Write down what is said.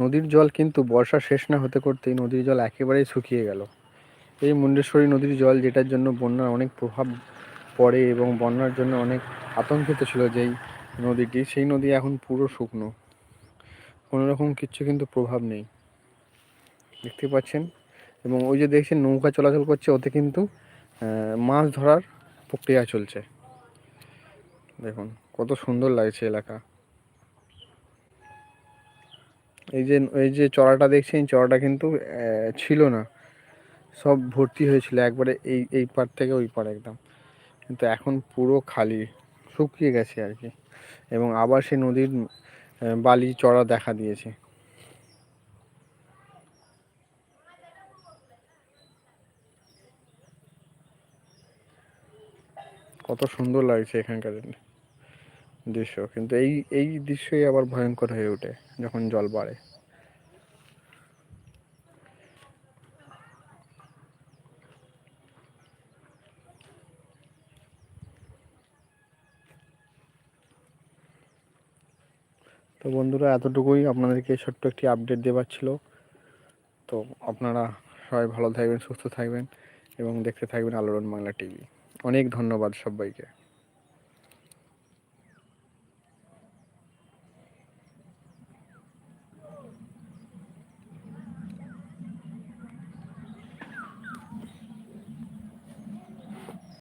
নদীর জল কিন্তু বর্ষা শেষ না হতে করতেই নদীর জল একেবারেই শুকিয়ে গেল। এই মুন্ডেশ্বরী নদীর জল যেটার জন্য বন্যার অনেক প্রভাব পড়ে এবং বন্যার জন্য অনেক আতঙ্কিত ছিল যেই নদীটি, সেই নদী এখন পুরো শুকনো। কোনো রকম কিচ্ছু কিন্তু প্রভাব নেই। দেখতে পাচ্ছেন? এবং ওই যে দেখছেন, নৌকা চলাচল করছে, ওতে কিন্তু মাছ ধরার প্রক্রিয়া চলছে। দেখুন, কত সুন্দর লাগছে এলাকা। এই যে এই যে চড়াটা দেখছেন, চড়াটা কিন্তু ছিল না। সব ভর্তি হয়েছিল, একবারে এই এই পার থেকে ওই পার একদম। কিন্তু এখন পুরো খালি, শুকিয়ে গেছে আর কি। এবং আবার সেই নদীর বালি চড়া দেখা দিয়েছে। কত সুন্দর লাগছে এখানকার দৃশ্য। কিন্তু এই এই দৃশ্যই আবার ভয়ঙ্কর হয়ে ওঠে যখন জল বাড়ে। তো বন্ধুরা, এতটুকুই আপনাদেরকে ছোট্ট একটি আপডেট দেওয়ার ছিল। তো আপনারা সবাই ভালো থাকবেন, সুস্থ থাকবেন এবং দেখতে থাকবেন আলোড়ন বাংলা টিভি অনেক ধন্যবাদ সবাইকে।